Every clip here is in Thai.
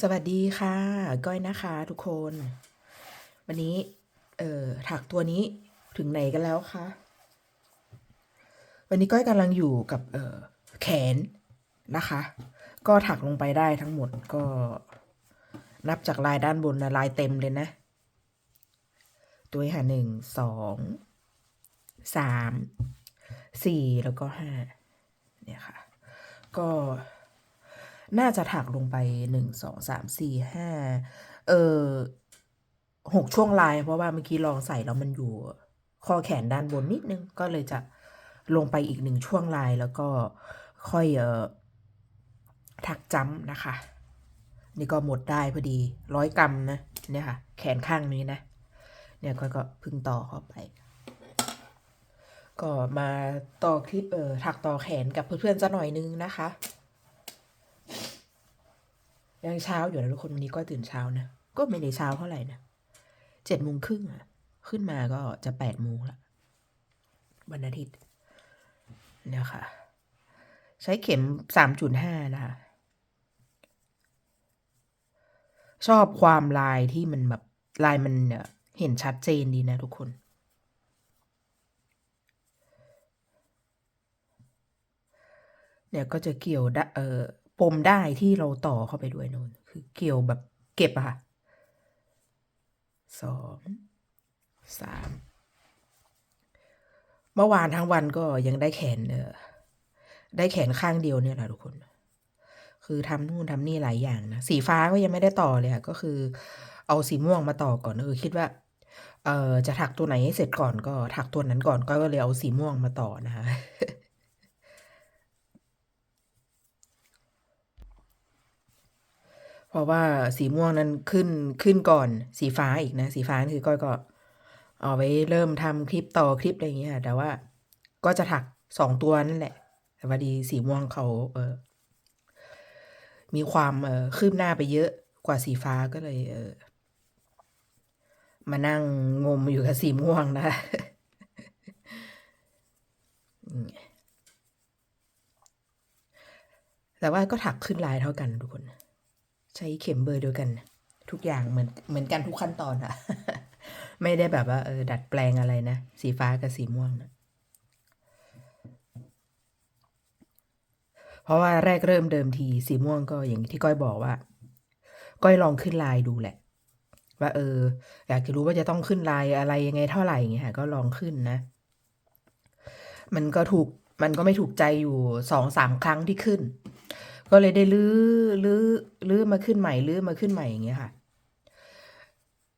สวัสดีค่ะ ก้อยนะคะทุกคน วันนี้ เอ่อถักตัวนี้ถึงไหนกันแล้วคะวันนี้ก้อยกำลังอยู่กับ เอ่อแขนนะคะ ก็ถักลงไปได้ทั้งหมดก็นับจากลายด้านบนนะลายเต็มเลยนะ ตัวนี้ค่ะหนึ่งสองสามสี่แล้วก็ห้าเนี่ยค่ะ ก็ น่าจะถักลงไปหนึ่งสองสามสี่ห้าเออหกช่วงลาย เพราะว่าเมื่อกี้ลองใส่แล้วมันอยู่ข้อแขนด้านบนนิดนึง ก็เลยจะลงไปอีกหนึ่งช่วงลายแล้วก็ค่อยเออถักจ้ำนะคะ นี่ก็หมดได้พอดีร้อยกรัมนะเนี่ยค่ะ แขนข้างนี้นะ เนี่ยก็ก็พึ่งต่อเข้าไป ก็มาต่อคลิปเออถักต่อแขนกับเพื่อนๆจะหน่อยนึงนะคะ ยังเช้าอยู่นะทุกคนวันนี้ก็ตื่นเช้านะ ก็ไม่ได้เช้าเท่าไหร่นะเจ็ดโมงครึ่งอะขึ้นมาก็จะแปดโมงละวันอาทิตย์เนี่ยค่ะ ใช้เข็มสามจุดห้านะคะ ชอบความลายที่มันแบบลายมันเนี่ยเห็นชัดเจนดีนะทุกคนเนี่ยก็จะเกี่ยวดเออ ปมได้ที่เราต่อเข้าไปด้วยนู่นคือเกี่ยวแบบเก็บอะค่ะสองสามเมื่อวานทั้งวันก็ยังได้แขนเออได้แขนข้างเดียวเนี่ยแหละทุกคน คือทำนู่นทำนี่หลายอย่างนะสีฟ้าก็ยังไม่ได้ต่อเลยอะก็คือ เอาสีม่วงมาต่อก่อนเออคิดว่าเออจะถักตัวไหนให้เสร็จก่อนก็ถักตัวนั้นก่อนก็เลยเอาสีม่วงมาต่อนะคะ เพราะว่าสีม่วงนั้นขึ้นขึ้นก่อนสีฟ้าอีกนะ สีฟ้าคือก้อยก็เอาไว้เริ่มทำคลิปต่อคลิปอะไรอย่างเงี้ยแต่ว่าก็จะถักสองตัวนั่นแหละ แต่พอดีสีม่วงเขาเออมีความเออคืบหน้าไปเยอะกว่าสีฟ้าก็เลยเออมานั่งงมอยู่กับสีม่วงนะแต่ว่าก็ถักขึ้นลายเท่ากันทุกคน ใช้เข็มเบอร์เดียวกัน ทุกอย่างเหมือนเหมือนกันทุกขั้นตอนอะไม่ได้แบบว่าเออดัดแปลงอะไรนะ สีฟ้ากับสีม่วงนะเพราะว่าแรกเริ่มเดิมทีสีม่วงก็อย่างที่ก้อยบอกว่า ก้อยลองขึ้นลายดูแหละ ว่าเออ อยากจะรู้ว่าจะต้องขึ้นลายอะไรยังไงเท่าไหร่อย่างเงี้ยค่ะ ก็ลองขึ้นนะ มันก็ถูกมันก็ไม่ถูกใจอยู่สองสามครั้งที่ขึ้น ก็เลยได้ลื้อลื้อลื้อมาขึ้นใหม่ลื้อมาขึ้นใหม่อย่างเงี้ยค่ะ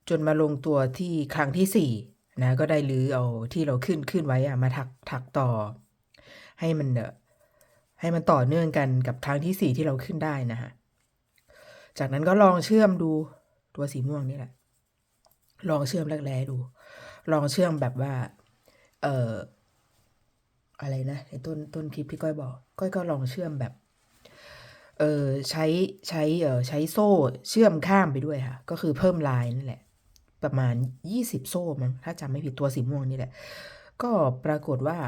จนมาลงตัวที่ครั้งที่สี่นะก็ได้ลื้อเอาที่เราขึ้นขึ้นไว้อะมาถักถักต่อ ให้มันเนอะให้มันต่อเนื่องกันกับครั้งที่สี่ที่เราขึ้นได้นะฮะจากนั้นก็ลองเชื่อมดูตัวสีม่วงนี่แหละ ลองเชื่อมแรกๆดู ลองเชื่อมแบบว่า เอ่ออะไรนะในต้นต้นคลิปที่ก้อยบอก ก้อยก็ลองเชื่อมแบบ เออใช้ใช้เออใช้โซ่เชื่อมข้ามไปด้วยค่ะ ก็คือเพิ่มลายนั่นแหละ ประมาณยี่สิบโซ่มั้งถ้าจำไม่ผิดตัวสีม่วงนี่แหละ ก็ปรากฏว่า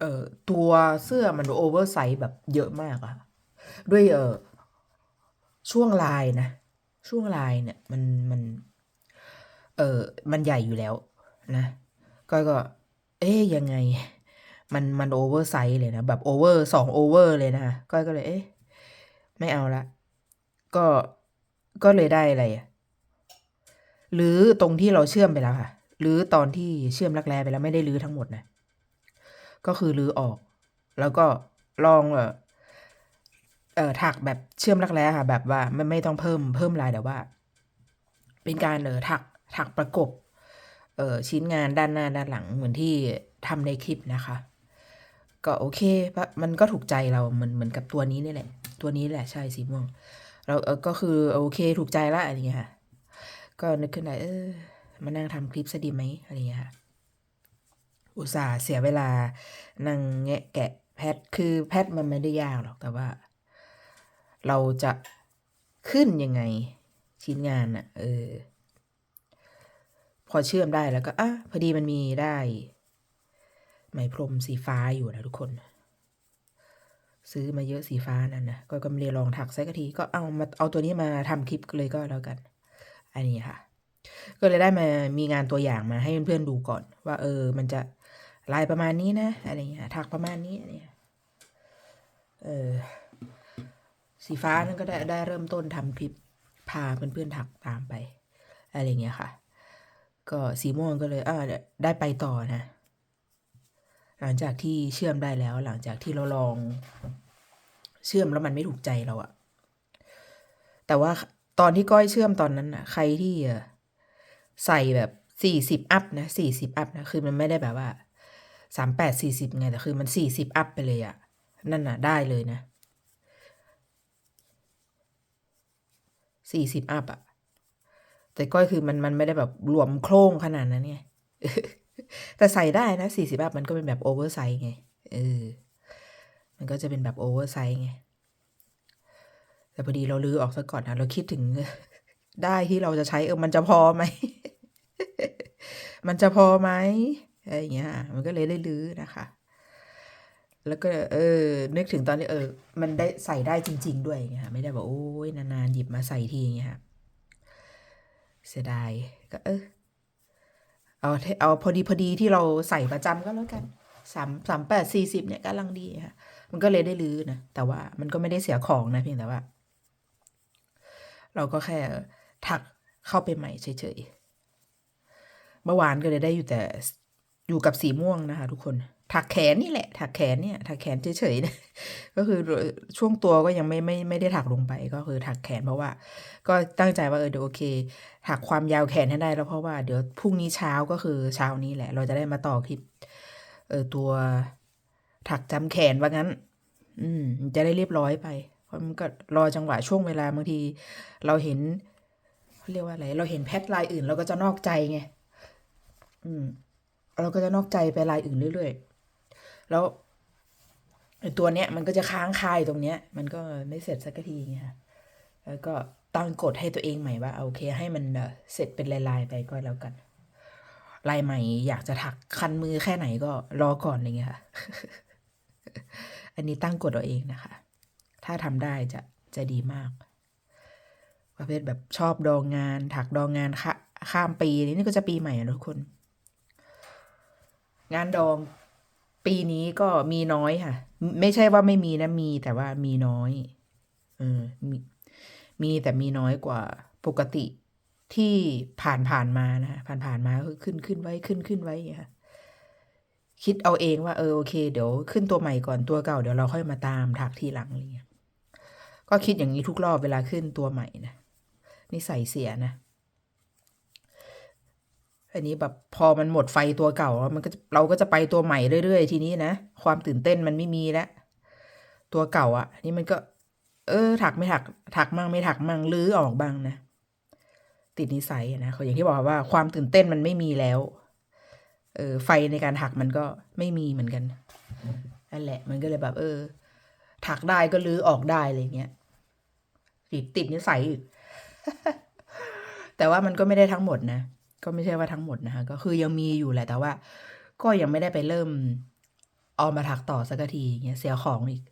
เออตัวเสื้อมันโอเวอร์ไซส์แบบเยอะมากอะด้วยเออช่วงลายนะ ช่วงลายเนี่ยมันมันเออมันใหญ่อยู่แล้วนะ ก็ก็ เอ๊ยยังไง มันมันโอเวอร์ไซส์เลยนะ แบบโอเวอร์สองโอเวอร์เลยนะก้อยก็เลยเอ๊ะไม่เอาละ ก็ก็เลยได้อะไรอะหรือตรงที่เราเชื่อมไปแล้วค่ะ หรือตอนที่เชื่อมรักแร้ไปแล้วไม่ได้รื้อทั้งหมดนะ ก็คือรื้อออก แล้วก็ลองเออเอ่อถักแบบเชื่อมรักแร้ค่ะ แบบว่าไม่ไม่ต้องเพิ่มเพิ่มลายแต่ว่า เป็นการเออถักถักประกบเออชิ้นงานด้านหน้าด้านหลังเหมือนที่ทำในคลิปนะคะ ก็โอเคปะมันก็ถูกใจเราเหมือนเหมือนกับตัวนี้นี่แหละ ตัวนี้แหละใช่สีม่วง เราเออก็คือโอเคถูกใจละอะไรเงี้ยค่ะ ก็นึกขึ้นได้เออมานั่งทำคลิปซะดีไหมอะไรเงี้ยค่ะ อุตส่าห์เสียเวลานั่งแงะแกะแพทคือแพทมันไม่ได้ยากหรอกแต่ว่า เราจะขึ้นยังไงชิ้นงานอะเออ พอเชื่อมได้แล้วก็อะพอดีมันมีได้ ไหมพรมสีฟ้าอยู่นะทุกคน ซื้อมาเยอะสีฟ้านั่นนะก็ก็ไม่ได้ลองถักสักทีก็เอามาเอาตัวนี้มาทำคลิปเลยก็แล้วกัน อันนี้ค่ะ ก็เลยได้มามีงานตัวอย่างมาให้เพื่อนๆดูก่อน ว่าเออ มันจะลายประมาณนี้นะอะไรเงี้ยถักประมาณนี้เงี้ยเออสีฟ้านั่นก็ได้ได้เริ่มต้นทำคลิปพาเพื่อนๆถักตามไป อะไรเงี้ยค่ะ ก็สีม่วงก็เลยอ่าได้ไปต่อนะ หลังจากที่เชื่อมได้แล้ว หลังจากที่เราลอง เชื่อมแล้วมันไม่ถูกใจเราอะแต่ว่าตอนที่ก้อยเชื่อมตอนนั้นอะใครที่ใส่แบบสี่สิบอัพนะสี่สิบอัพนะคือมันไม่ได้แบบว่าสามแปดสี่สิบไงแต่คือมันสี่สิบอัพไปเลยอะนั่นน่ะได้เลยนะสี่สิบอัพอะแต่ก้อยคือมันมันไม่ได้แบบรวมโครงขนาดนั้นไง แต่ใส่ได้นะสี่สิบอัพมันก็เป็นแบบโอเวอร์ไซส์ไงเออมันก็จะเป็นแบบโอเวอร์ไซส์ไง แต่พอดีเราลือออกซะก่อนนะเราคิดถึงได้ที่เราจะใช้เออมันจะพอไหม มันจะพอไหมอะไรอย่างเงี้ย มันก็เลยได้ลื้อนะคะ แล้วก็เออ นึกถึงตอนที่เออ มันได้ใส่ได้จริง ๆ ด้วยอย่างเงี้ยค่ะไม่ได้บอกโอ้ยนานๆหยิบมาใส่ทีอย่างเงี้ยค่ะเสียดายก็เออ เอาเอาพอดีพอดีที่เราใส่ประจำก็แล้วกันสามสามแปดสี่สิบเนี่ยกำลังดีค่ะ มันก็เลยได้ลื้อนะ แต่ว่ามันก็ไม่ได้เสียของนะเพียงแต่ว่า เราก็แค่ถักเข้าไปใหม่เฉยๆ เมื่อวานก็เลยได้อยู่แต่อยู่กับสีม่วงนะคะทุกคน ถักแขนนี่แหละถักแขนเนี่ยถักแขนเฉยๆนะก็คือช่วงตัวก็ยังไม่ไม่ไม่ได้ถักลงไปก็คือถักแขนเพราะว่า ก็ตั้งใจว่าเออเดี๋ยวโอเค ถักความยาวแขนให้ได้แล้วเพราะว่าเดี๋ยวพรุ่งนี้เช้าก็คือเช้านี้แหละ เราจะได้มาต่อคลิปเออตัวถักจำแขนว่างั้น อืม จะได้เรียบร้อยไป เพราะมันก็รอจังหวะช่วงเวลาบางที เราเห็นเขาเรียกว่าอะไรเราเห็นแพทลายอื่นเราก็จะนอกใจไงอืมเราก็จะนอกใจไปลายอื่นเรื่อยๆ แล้วตัวเนี้ยมันก็จะค้างคายตรงเนี้ย มันก็ไม่เสร็จสักทีไงค่ะแล้วก็ตั้งกฎให้ตัวเองใหม่ว่าโอเค ให้มันเสร็จเป็นลายๆไปก็แล้วกัน ลายใหม่อยากจะถักคันมือแค่ไหนก็รอก่อนอะไรเงี้ยค่ะ อันนี้ตั้งกฎเอาเองนะคะ ถ้าทำได้จะจะดีมาก ประเภทแบบชอบดองงาน ถักดองงานข้าข้ามปีนี่ก็จะปีใหม่อะทุกคน งานดอง ปีนี้ก็มีน้อยค่ะ ไม่ใช่ว่าไม่มีนะมีแต่ว่ามีน้อยเออมีมีแต่มีน้อยกว่าปกติที่ผ่านผ่านมานะผ่านผ่านมาคือขึ้นขึ้นไว้ขึ้นขึ้นไว้ค่ะคิดเอาเองว่าเออโอเค เดี๋ยวขึ้นตัวใหม่ก่อนตัวเก่าเดี๋ยวเราค่อยมาตามถักทีหลังอะไรเงี้ยก็คิดอย่างนี้ทุกรอบเวลาขึ้นตัวใหม่นะนิสัยเสียนะ อันนี้แบบพอมันหมดไฟตัวเก่าแล้วมันก็เราก็จะไปตัวใหม่เรื่อยๆ ทีนี้นะ ความตื่นเต้นมันไม่มีแล้วตัวเก่าอะ่ะ นี่มันก็ เออ ถักไม่ถัก ถักมั่งไม่ถักมั่งลื้อออกบ้างนะติดนิสัยนะเขาอย่างที่บอกว่าความตื่นเต้นมันไม่มีแล้วเออไฟในการถักมันก็ไม่มีเหมือนกันนั่นแหละ มันก็เลยแบบ เออ ถักได้ก็ลื้อออกได้อะไรเงี้ยติดติดนิสัยอีกแต่ว่ามันก็ไม่ได้ทั้งหมดนะ ก็ไม่ใช่ว่าทั้งหมดนะคะ ก็คือยังมีอยู่แหละแต่ว่า ก็ยังไม่ได้ไปเริ่มเอามาถักต่อสักทีเงี้ยเสียของอีก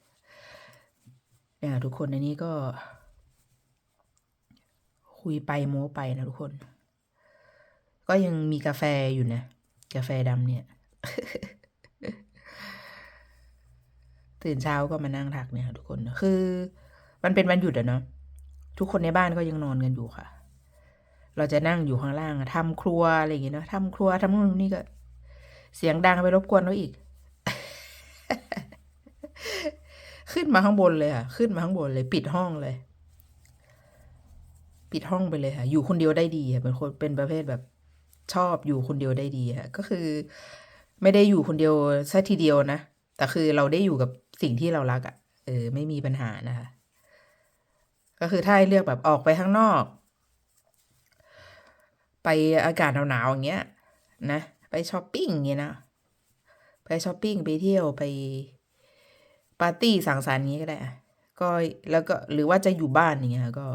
เนี่ยทุกคนในนี้ก็ คุยไปโม้ไปนะทุกคน ก็ยังมีกาแฟอยู่นะ กาแฟดำเนี่ย ตื่นเช้าก็มานั่งถักเนี่ยทุกคน คือ มันเป็นวันหยุดอะเนาะทุกคนในบ้านก็ยังนอนกันอยู่ค่ะ เราจะนั่งอยู่ข้างล่างอะทำครัวอะไรอย่างเงี้ยเนาะทำครัวทำนู่นนี่ก็ เสียงดังไปรบกวนเขาอีก ขึ้นมาข้างบนเลยค่ะ ขึ้นมาข้างบนเลย ปิดห้องเลย ปิดห้องไปเลยค่ะ อยู่คนเดียวได้ดีค่ะเป็นคนเป็นประเภทแบบชอบอยู่คนเดียวได้ดีค่ะก็คือ ไม่ได้อยู่คนเดียวซะทีเดียวนะแต่คือเราได้อยู่กับสิ่งที่เรารักอะ่ะเออ ไม่มีปัญหานะคะก็คือถ้าให้เลือกแบบออกไปข้างนอก ไปอากาศหนาวๆอย่างเงี้ยนะ ไปช้อปปิ้งอย่างเงี้ยนะ ไปช้อปปิ้งไปเที่ยวไปปาร์ตี้สังสรรค์อย่างเงี้ยก็ได้ก็แล้วก็หรือว่าจะอยู่บ้านอย่างเงี้ยก็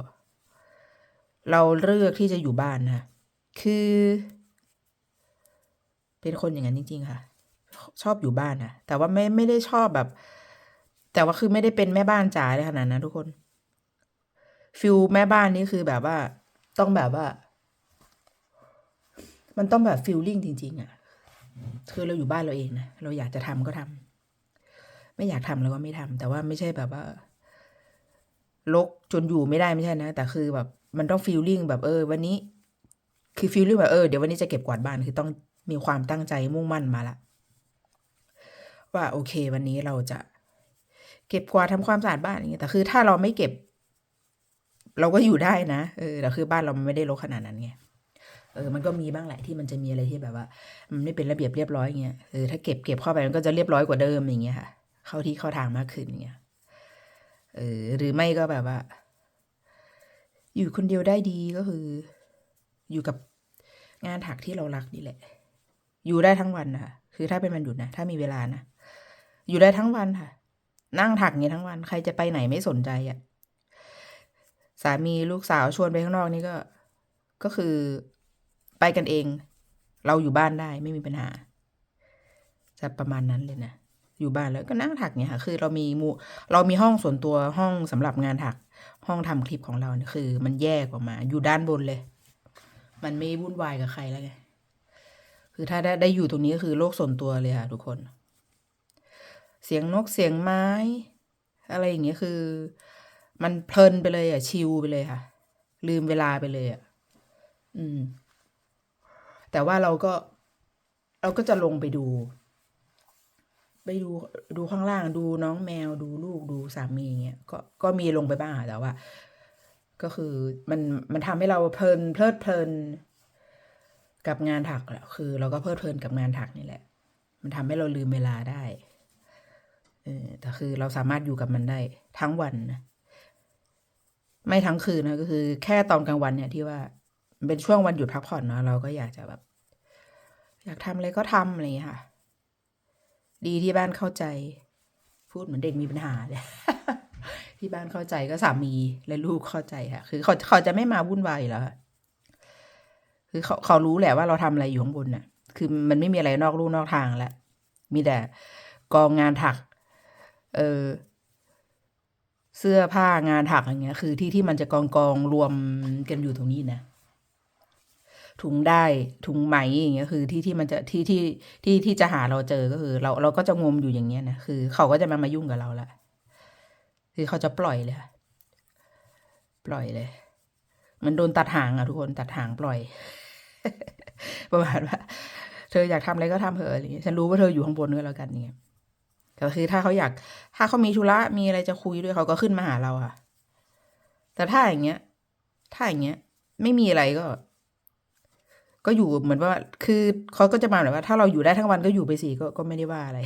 เราเลือกที่จะอยู่บ้านนะคือ เป็นคนอย่างนั้นจริง ๆ ค่ะ ชอบอยู่บ้านนะแต่ว่าไม่ไม่ได้ชอบแบบ แต่ว่าคือไม่ได้เป็นแม่บ้านจ๋าเลยขนาดนั้นทุกคนฟิลแม่บ้านนี่คือแบบว่า ต้องแบบว่า มันต้องแบบฟิลลิ่งจริง ๆอะคือเราอยู่บ้านเราเองนะเราอยากจะทำก็ทำไม่อยากทำเราก็ไม่ทำแต่ว่าไม่ใช่แบบว่าลกจนอยู่ไม่ได้ไม่ใช่นะ แต่คือแบบมันต้องฟีลลิ่งแบบเออ วันนี้ คือฟีลลิ่งแบบเออเดี๋ยววันนี้จะเก็บกวาดบ้านคือต้องมีความตั้งใจมุ่งมั่นมาละว่าโอเค วันนี้เราจะ เก็บกวาดทำความสะอาดบ้านอย่างเงี้ยแต่คือถ้าเราไม่เก็บ เราก็อยู่ได้นะเออแต่คือบ้านเรามันไม่ได้รกขนาดนั้นไง เออมันก็มีบ้างแหละที่มันจะมีอะไรที่แบบว่ามันไม่เป็นระเบียบเรียบร้อยเงี้ยเออถ้าเก็บเก็บเข้าไปมันก็จะเรียบร้อยกว่าเดิมอย่างเงี้ยค่ะเข้าที่เข้าทางมากขึ้นอย่างเงี้ยเออหรือไม่ก็แบบว่า อยู่คนเดียวได้ดีก็คือ อยู่กับงานถักที่เรารักนี่แหละ อยู่ได้ทั้งวันนะคะคือถ้าเป็นวันหยุดนะถ้ามีเวลานะอยู่ได้ทั้งวันค่ะ นั่งถักอย่างเงี้ยทั้งวัน ใครจะไปไหนไม่สนใจอะ่ะสามีลูกสาวชวนไปข้างนอกนี่ก็ ก็คือ ไปกันเอง เราอยู่บ้านได้ไม่มีปัญหา จะประมาณนั้นเลยนะ อยู่บ้านแล้วก็นั่งถักเนี่ยค่ะ คือเรามีมูเรามีห้องส่วนตัวห้องสำหรับงานถัก ห้องทำคลิปของเราเนี่ยคือ มันแยกออกมา อยู่ด้านบนเลย มันไม่วุ่นวายกับใครแล้วไง คือถ้าได้ได้อยู่ตรงนี้ก็คือโลกส่วนตัวเลยค่ะทุกคน เสียงนกเสียงไม้ อะไรอย่างเงี้ยคือ มันเพลินไปเลยอะชิลไปเลยค่ะ ลืมเวลาไปเลยอะ อืม แต่ว่าเราก็เราก็จะลงไปดู ไปดูดูข้างล่างดูน้องแมวดูลูกดูสามีอย่างเงี้ยก็ก็มีลงไปบ้างแต่ว่า ก็คือมันมันทำให้เราเพลินเพลิดเพลิน กับงานถักแหละคือ เราก็เพลิดเพลินกับงานถักนี่แหละ มันทำให้เราลืมเวลาได้เออแต่คือเราสามารถอยู่กับมันได้ทั้งวันนะไม่ทั้งคืนนะก็คือ แค่ตอนกลางวันเนี่ยที่ว่า เป็นช่วงวันหยุดพักผ่อนเนาะเราก็อยากจะแบบ อยากทำอะไรก็ทำอะไรอย่างเงี้ยค่ะ ดีที่บ้านเข้าใจ พูดเหมือนเด็กมีปัญหาเลยที่บ้านเข้าใจก็สามีและลูกเข้าใจค่ะ คือเขาเขาจะไม่มาวุ่นวายแล้วคือเขาเขารู้แหละว่าเราทำอะไรอยู่ข้างบนน่ะ คือมันไม่มีอะไรนอกลู่นอกทางแล้วมีแต่กองงานถัก เออเสื้อผ้างานถักอย่างเงี้ย คือที่ที่มันจะกองกองรวมกันอยู่ตรงนี้นะ ถุงได้ถุงไหมอย่างเงี้ยคือที่ที่มันจะที่ที่ที่ที่จะหาเราเจอก็คือ เราเราก็จะงมอยู่อย่างเงี้ยนะคือ เขาก็จะมามายุ่งกับเราละคือเขาจะปล่อยเลยปล่อยเลย มันโดนตัดหางอะทุกคนตัดหางปล่อย ประมาณว่าเธออยากทำอะไรก็ทำเถอะอะไรอย่างเงี้ยฉันรู้ว่าเธออยู่ข้างบนก็แล้วกันเนี่ยแต่คือถ้าเขาอยาก ถ้าเขามีธุระมีอะไรจะคุยด้วยเขาก็ขึ้นมาหาเราค่ะ แต่ถ้าอย่างเงี้ย ถ้าอย่างเงี้ย ไม่มีอะไรก็ ก็อยู่เหมือนว่า คือเขาก็จะมาแบบว่า ถ้าเราอยู่ได้ทั้งวันก็อยู่ไปสิก็ก็ไม่ได้ว่าอะไร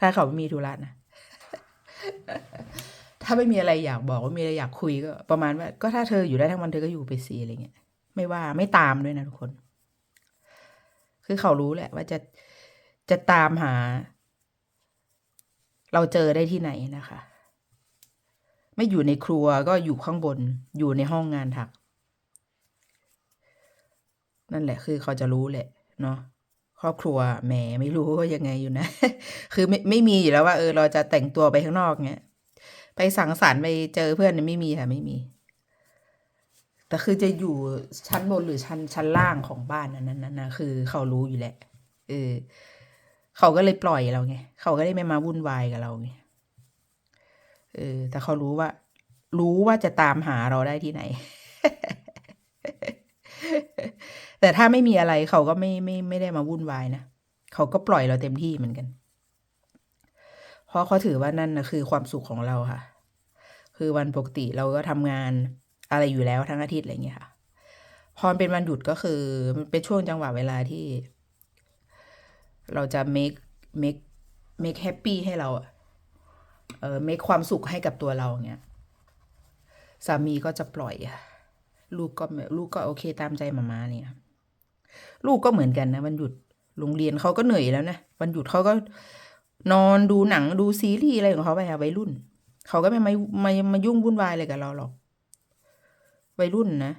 ถ้าเขาไม่มีธุระนะถ้าไม่มีอะไรอยากบอกว่ามีอะไรอยากคุยก็ประมาณว่า ก็ถ้าเธออยู่ได้ทั้งวันเธอก็อยู่ไปสิอะไรเงี้ยไม่ว่าไม่ตามด้วยนะทุกคน คือเขารู้แหละ ว่าจะจะตามหา เราเจอได้ที่ไหนนะคะ ไม่อยู่ในครัวก็อยู่ข้างบน อยู่ในห้องงานถัก นั่นแหละคือเขาจะรู้แหละเนาะครอบครัวแหมไม่รู้ว่ายังไงอยู่นะ คือไม่ไม่มีอยู่แล้วว่าเออเราจะแต่งตัวไปข้างนอกเงี้ยไปสังสรรค์ไปเจอเพื่อนไม่มีค่ะไม่มี แต่คือจะอยู่ชั้นบนหรือชั้นชั้นล่างของบ้านนั้นนั้นนะคือเขารู้อยู่แหละเออเขาก็เลยปล่อยเราไงเขาก็ได้ไม่มาวุ่นวายกับเราไงเออแต่เขารู้ว่า รู้ว่าจะตามหาเราได้ที่ไหน แต่ถ้าไม่มีอะไรเขาก็ไม่ไม่ไม่ได้มาวุ่นวายนะเขาก็ปล่อยเราเต็มที่เหมือนกัน เพราะเขาถือว่านั่นนะคือความสุขของเราค่ะ คือวันปกติเราก็ทำงานอะไรอยู่แล้วทั้งอาทิตย์อะไรเงี้ยค่ะ พอเป็นวันหยุดก็คือมันเป็นช่วงจังหวะเวลาที่ เราจะ make make make happy ให้เราเออ make ความสุขให้กับตัวเราเงี้ยสามีก็จะปล่อยลูกก็ลูกก็โอเคตามใจมาม่าเนี่ย ลูกก็เหมือนกันนะวันหยุดโรงเรียนเขาก็เหนื่อยแล้วนะวันหยุดเขาก็นอนดูหนังดูซีรีส์อะไรของเขาไปอะวัยรุ่น เขาก็ไม่ไมามามายุ่งวุ่นวายอะไรกับเราหรอกวัยรุ่นนะ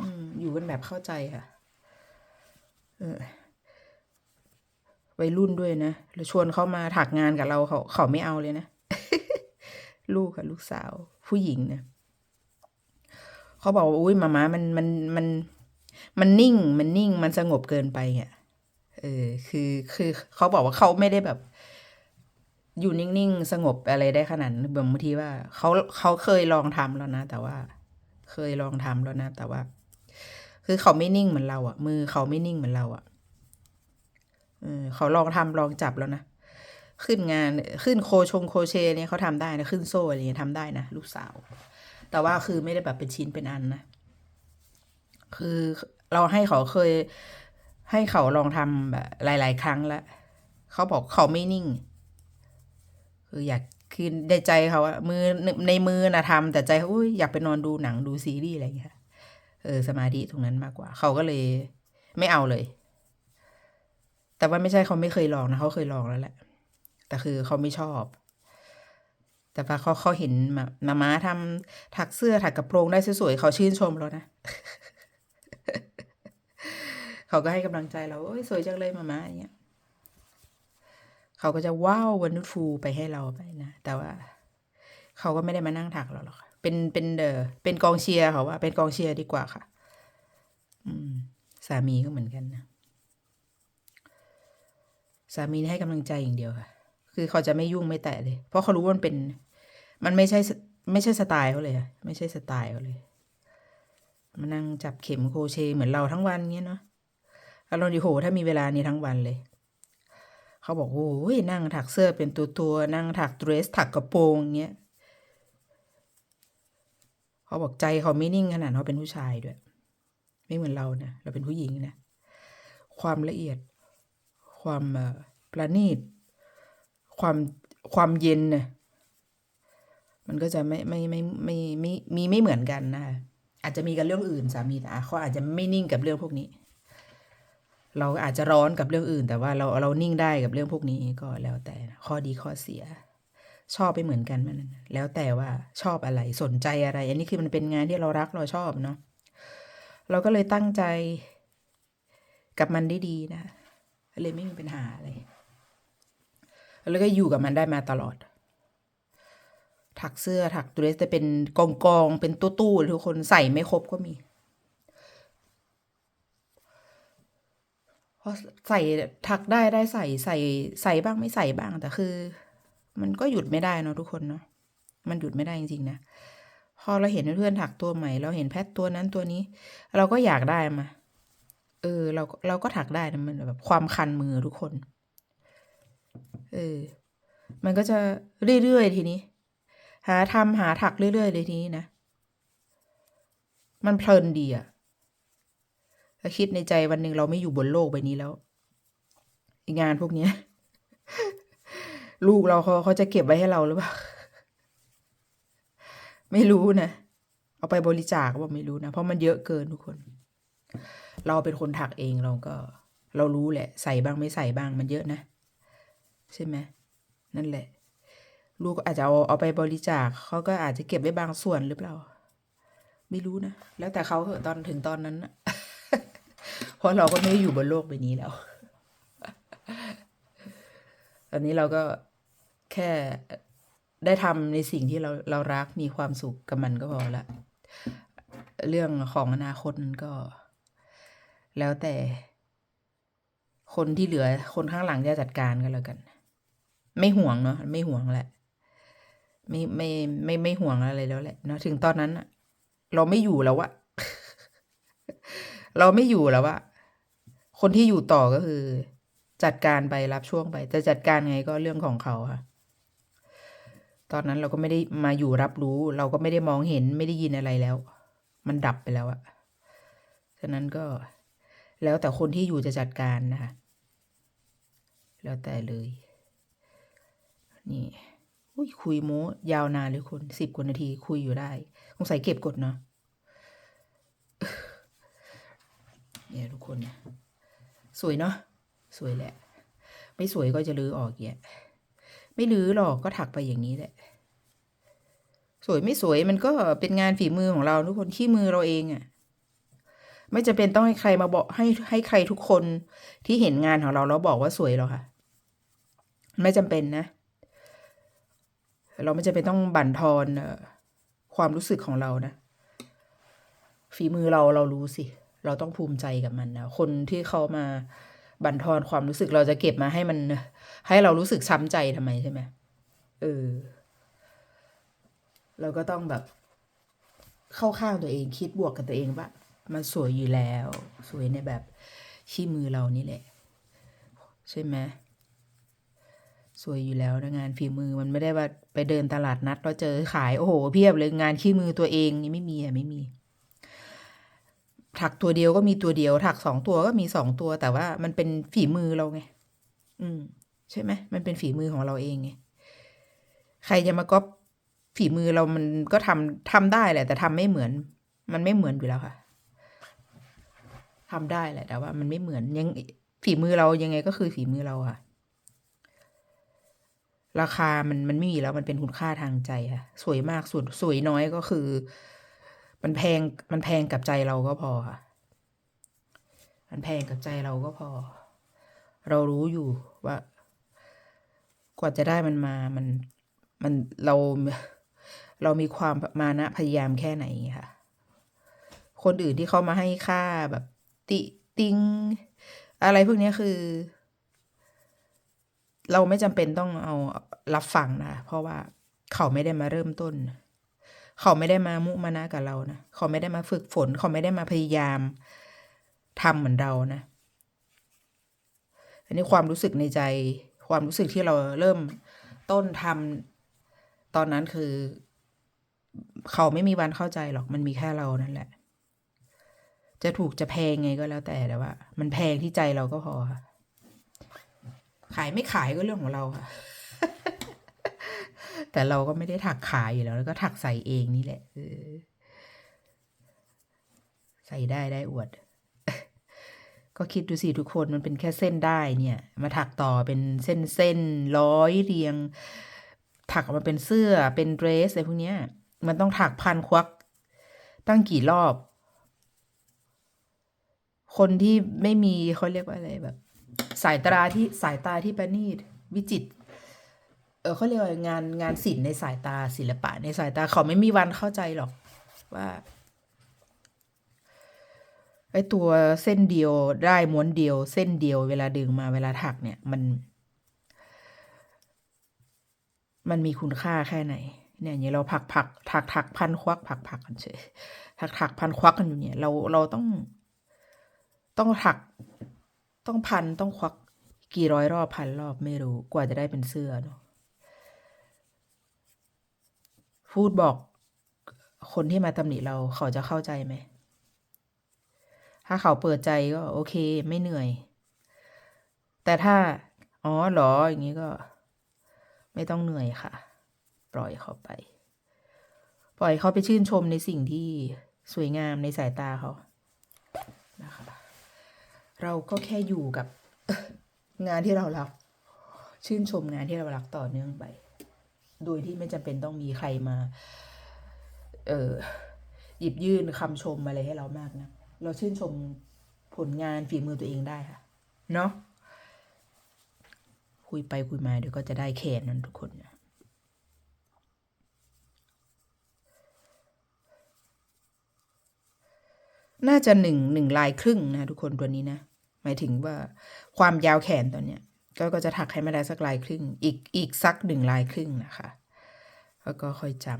อืมอยู่กันแบบเข้าใจค่ะเออวัยรุ่นด้วยนะแล้วชวนเขามาถักงานกับเราเขาเขาไม่เอาเลยนะ ลูกค่ะลูกสาว ผู้หญิงนะเขาบอกว่าอุ้ยมาม่ามันมันมันม มันนิ่งมันนิ่งมันสงบเกินไปอะเออคือคือเขาบอกว่าเขาไม่ได้แบบ อยู่นิ่งๆสงบอะไรได้ขนาดนั้นบางทีว่าเขาเขาเคยลองทำแล้วนะ แต่ว่า เคยลองทำแล้วนะ แต่ว่า คือเขาไม่นิ่งเหมือนเราอะ่ะ มือเขาไม่นิ่งเหมือนเราอะ่ะเออเขาลองทำลองจับแล้วนะขึ้นงานขึ้นโคชงโคเชเนี่ยเขาทำได้นะขึ้นโซ่อะไรเงี้ยทำได้นะลูกสาว แต่ว่าคือไม่ได้แบบเป็นชิ้นเป็นอันนะ คือเราให้เขาเคย ให้เขาลองทำแบบหลาย ๆ ครั้งแล้วเขาบอกเขาไม่นิ่ง คืออยากคือในใจเขาอะมือในมือนะทำแต่ใจเขาอยอยากไปนอนดูหนังดูซีรีส์อะไรอย่างเงี้ยเออสมาธิตรงนั้นมากกว่า เขาก็เลยไม่เอาเลย แต่ว่าไม่ใช่เขาไม่เคยลองนะเขาเคยลองแล้วแหละแต่คือเขาไม่ชอบ แต่พอเขาเขาเห็นมามาม้าทำถักเสื้อถักกระโปรงได้สวยๆเขาชื่นชมแล้วนะ เขาก็ให้กำลังใจเราโอ้ยสวยจังเลยมามาอย่างเงี้ยเขาก็จะว้าววันนุชฟูไปให้เราไปนะแต่ว่า เขาก็ไม่ได้มานั่งถักเราหรอกเป็นเป็นเดอเป็นกองเชียร์เขาว่า เป็นกองเชียร์ดีกว่าค่ะ อืม สามีก็เหมือนกันนะสามีให้กำลังใจอย่างเดียวค่ะ คือเขาจะไม่ยุ่งไม่แตะเลย เพราะเขารู้ว่ามันเป็น มันไม่ใช่ไม่ใช่สไตล์เขาเลยอะไม่ใช่สไตล์เขาเลยมานั่งจับเข็มโครเชเหมือนเราทั้งวันเงี้ยเนาะ แล้วเราดิโห ถ้ามีเวลานี้ทั้งวันเลย เขาบอกโอ้ยนั่งถักเสื้อเป็นตัวตัวนั่งถักเดรสถักกระโปรงเงี้ยเขาบอกใจเขาไม่นิ่งขนาดเขาเป็นผู้ชายด้วย ไม่เหมือนเรานะเราเป็นผู้หญิงนะความละเอียด ความประณีต ความความเย็นนะมันก็จะไม่ไม่ไม่ไม่ไม่มีไม่เหมือนกันนะคะอาจจะมีกันเรื่องอื่นสามีแต่เขาอาจจะไม่นิ่งกับเรื่องพวกนี้ เราอาจจะร้อนกับเรื่องอื่น แต่ว่าเราเรานิ่งได้กับเรื่องพวกนี้ก็แล้วแต่ข้อดีข้อเสีย ชอบไปเหมือนกันมันแล้วแต่ว่าชอบอะไรสนใจอะไร อันนี้คือมันเป็นงานที่เรารักเราชอบเนาะเราก็เลยตั้งใจกับมันได้ดีนะเลยไม่มีปัญหาอะไรแล้วก็อยู่กับมันได้มาตลอด ถักเสื้อถักเดรสแต่เป็นกองกองเป็นตู้ตู้ๆทุกคนใส่ไม่ครบก็มี พราะใส่ถักได้ได้ใส่ใส่ใส่บ้างไม่ใส่บ้างแต่คือ มันก็หยุดไม่ได้เนาะทุกคนเนาะมันหยุดไม่ได้จริงๆนะพอเราเห็นเพื่อนๆถักตัวใหม่ เราเห็นแพทตัวนั้นตัวนี้ เราก็อยากได้มา เออ เราเราก็ถักได้นะมันแบบความคันมือทุกคน เออ มันก็จะเรื่อยๆทีนี้ หาทำหาถักเรื่อยๆเลยทีนี้นะมันเพลินดีอะ ถ้าคิดในใจวันหนึ่งเราไม่อยู่บนโลกใบนี้แล้วงานพวกเนี้ย ลูกเราเขาเขาจะเก็บไว้ให้เราหรือเปล่า ไม่รู้นะ เอาไปบริจาคว่าไม่รู้นะ เพราะมันเยอะเกินทุกคน เราเป็นคนถักเองเราก็ เรารู้แหละ ใส่บ้างไม่ใส่บ้างมันเยอะนะ ใช่ไหมนั่นแหละ ลูกอาจจะเอาเอาไปบริจาคเขาก็อาจจะเก็บไว้บางส่วนหรือเปล่า ไม่รู้นะ แล้วแต่เขาเหอะตอนถึงตอนนั้นนะ เพราะเราก็ไม่ได้อยู่บนโลกใบนี้แล้ว ตอนนี้เราก็แค่ได้ทำในสิ่งที่เราเรารักมีความสุขกับมันก็พอละเรื่องของอนาคตนั้นก็ แล้วแต่คนที่เหลือคนข้างหลังจะจัดการกันแล้วกัน ไม่ห่วงเนาะไม่ห่วงแหละ ไม่ไม่ไม่ไม่ห่วงอะไรแล้วแหละเนาะถึงตอนนั้นอะเราไม่อยู่แล้วอะ เราไม่อยู่แล้วอะคนที่อยู่ต่อก็คือ จัดการไปรับช่วงไป จะจัดการไงก็เรื่องของเขาค่ะ ตอนนั้นเราก็ไม่ได้มาอยู่รับรู้ เราก็ไม่ได้มองเห็นไม่ได้ยินอะไรแล้ว มันดับไปแล้วอะฉะนั้นก็แล้วแต่คนที่อยู่จะจัดการนะคะ แล้วแต่เลย นี่อุ้ยคุยโม้ยาวนานเลยคุณสิบกว่านาทีคุยอยู่ได้สงใสัยเก็บกดเนาะ เนี่ยทุกคนเนี่ยสวยเนาะสวยแหละ ไม่สวยก็จะลื้อออกแยไม่ลื้อหรอกก็ถักไปอย่างนี้แหละ สวยไม่สวยมันก็เป็นงานฝีมือของเราทุกคนที่มือเราเองอะ่ะไม่จะเป็นต้องให้ใครมาบอกให้ให้ใครทุกคนที่เห็นงานของเราแล้วบอกว่าสวยหรอกค่ะ ไม่จำเป็นนะ เราไม่จำเป็นต้องบั่นทอนความรู้สึกของเรานะ ฝีมือเราเรารู้สิ เราต้องภูมิใจกับมันนะคนที่เขามาบั่นทอนความรู้สึกเราจะเก็บมาให้มัน ให้เรารู้สึกช้ำใจทำไมใช่ไหมเออ เราก็ต้องแบบ เข้าข้างตัวเองคิดบวกกับตัวเองว่ามันสวยอยู่แล้ว สวยในแบบขี้มือเรานี่แหละ ใช่ไหมสวยอยู่แล้วนะงานฝีมือมันไม่ได้ว่าไปเดินตลาดนัดแล้วเจอขายโอ้โหเพียบเลยงานขี้มือตัวเองนี่ไม่มีอะไม่มี ถักตัวเดียวก็มีตัวเดียว ถักสองตัวก็มีสองตัว แต่ว่ามันเป็นฝีมือเราไง อืม ใช่ไหมมันเป็นฝีมือของเราเองไง ใครจะมาก๊อปฝีมือเรามันก็ทำทำได้แหละ แต่ทำไม่เหมือน มันไม่เหมือนอยู่แล้วค่ะทำได้แหละ แต่ว่ามันไม่เหมือนยังฝีมือเรายังไงก็คือฝีมือเราค่ะ ราคามันมันไม่มีแล้วมันเป็นคุณค่าทางใจค่ะ สวยมากส่วนสวยน้อยก็คือ มันแพงมันแพงกับใจเราก็พอค่ะมันแพงกับใจเราก็พอ เรารู้อยู่ว่า กว่าจะได้มันมามันมันเราเรามีความมานะพยายามแค่ไหนค่ะ คนอื่นที่เขามาให้ค่าแบบ ติติง อะไรพวกนี้คือ เราไม่จำเป็นต้องเอารับฟังนะ เพราะว่าเขาไม่ได้มาเริ่มต้น เขาไม่ได้มามุมานะกับเรานะเขาไม่ได้มาฝึกฝน เขาไม่ได้มาพยายามทำเหมือนเรานะ อันนี้ความรู้สึกในใจ ความรู้สึกที่เราเริ่มต้นทำตอนนั้นคือ เขาไม่มีวันเข้าใจหรอก มันมีแค่เรานั่นแหละ จะถูกจะแพงไงก็แล้วแต่แต่ว่า มันแพงที่ใจเราก็พอขายไม่ขายก็เรื่องของเราค่ะ แต่เราก็ไม่ได้ถักขายอยู่แล้ว แล้วก็ถักใส่เองนี่แหละใส่ได้ได้อวด ก็คิดดูสิทุกคนมันเป็นแค่เส้นได้เนี่ย มาถักต่อเป็นเส้นเส้นร้อยเรียง ถักออกมาเป็นเสื้อเป็นเดรสอะไรพวกเนี้ย มันต้องถักพันควัก ตั้งกี่รอบ คนที่ไม่มีเขาเรียกว่าอะไรแบบ สายตาที่สายตาที่ประณีตวิจิตร เออเขาเรียกว่างานงานศิลป์ในสายตาศิลปะในสายตาเขาไม่มีวันเข้าใจหรอกว่าไอตัวเส้นเดียวได้ม้วนเดียว เส้นเดียวเวลาดึงมาเวลาถักเนี่ย มัน มันมีคุณค่าแค่ไหน เนี่ยอย่างเราผักผักถักถักพันควักผักผักกันเฉยถักถักพันควักกันอยู่เนี่ย เราเราต้อง ต้องถัก ต้องพันต้องควักกี่ร้อยรอบพันรอบไม่รู้ กว่าจะได้เป็นเสื้อเนาะ พูดบอกคนที่มาตำหนิเราเขาจะเข้าใจไหม ถ้าเขาเปิดใจก็โอเคไม่เหนื่อย แต่ถ้า อ๋อหรออย่างนี้ก็ ไม่ต้องเหนื่อยค่ะ ปล่อยเขาไป ปล่อยเขาไปชื่นชมในสิ่งที่สวยงามในสายตาเขานะคะ เราก็แค่อยู่กับงานที่เรารัก ชื่นชมงานที่เรารักต่อเนื่องไป โดยที่ไม่จำเป็นต้องมีใครมา เออหยิบยื่นคำชมอะไรให้เรามากนะเราชื่นชมผลงานฝีมือตัวเองได้ค่ะ เนาะคุยไปคุยมาเดี๋ยวก็จะได้แขนนั้นทุกคนนะน่าจะหนึ่งหนึ่งลายครึ่งนะทุกคนตัวนี้นะ หมายถึงว่าความยาวแขนตอนเนี้ย ก็ก็จะถักให้ม่ได้สักลายครึ่ง อีกอีกสักหนึ่งลายครึ่งนะคะ แล้วก็ค่อยจำ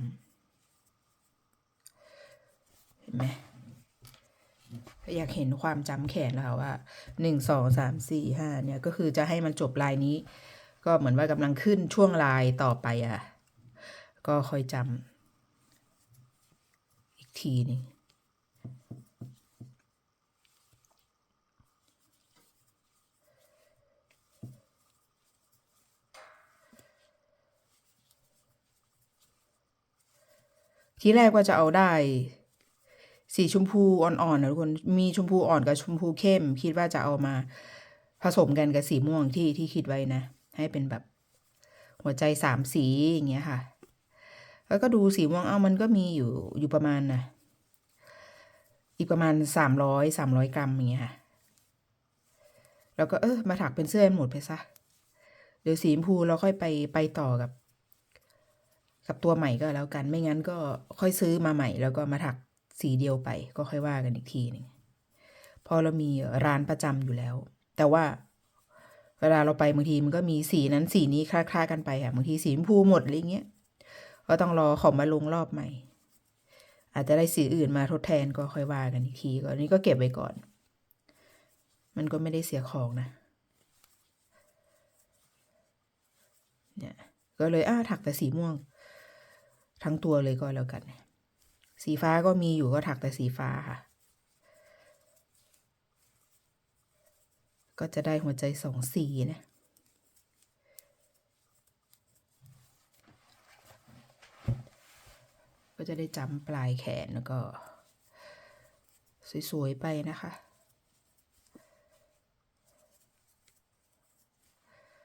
เห็นไหมอยากเห็นความจำแขนแล้วว่าหนึ่งสองสามสี่ห้าเนี่ยก็คือจะให้มันจบลายนี้ ก็เหมือนว่ากำลังขึ้นช่วงลายต่อไปอะ ก็ค่อยจำอีกทีนึง ที่แรกว่าจะเอาได้ สีชมพูอ่อนๆนะทุกคนมีชมพูอ่อนกับชมพูเข้ม คิดว่าจะเอามาผสมกันกับสีม่วงที่ที่คิดไว้นะ ให้เป็นแบบหัวใจสามสีอย่างเงี้ยค่ะ แล้วก็ดูสีม่วงเอามันก็มีอยู่อยู่ประมาณนะอีกประมาณสามร้อยสามร้อยกรัมอย่างเงี้ยค่ะแล้วก็เออมาถักเป็นเสื้อหมดไปซะเดี๋ยวสีชมพูเราค่อยไปไปต่อกับ กับตัวใหม่ก็แล้วกัน ไม่งั้นก็ค่อยซื้อมาใหม่ แล้วก็มาถักสีเดียวไป ก็ค่อยว่ากันอีกทีหนึ่งพอเรามีร้านประจำอยู่แล้ว แต่ว่า เวลาเราไปบางทีมันก็มีสีนั้นสีนี้คล้ายๆกันไปอะบางทีสีชมพูหมดอะไรเงี้ยก็ต้องรอของมาลงรอบใหม่ อาจจะได้สีอื่นมาทดแทนก็ค่อยว่ากันอีกทีก็อันนี้ก็เก็บไว้ก่อน มันก็ไม่ได้เสียของนะเนี่ยก็เลยอ้าถักแต่สีม่วง ทั้งตัวเลยก็แล้วกัน สีฟ้าก็มีอยู่ก็ถักแต่สีฟ้าค่ะ ก็จะได้หัวใจสองสีนะก็จะได้จำปลายแขนแล้วก็ สวย ๆ ไปนะคะ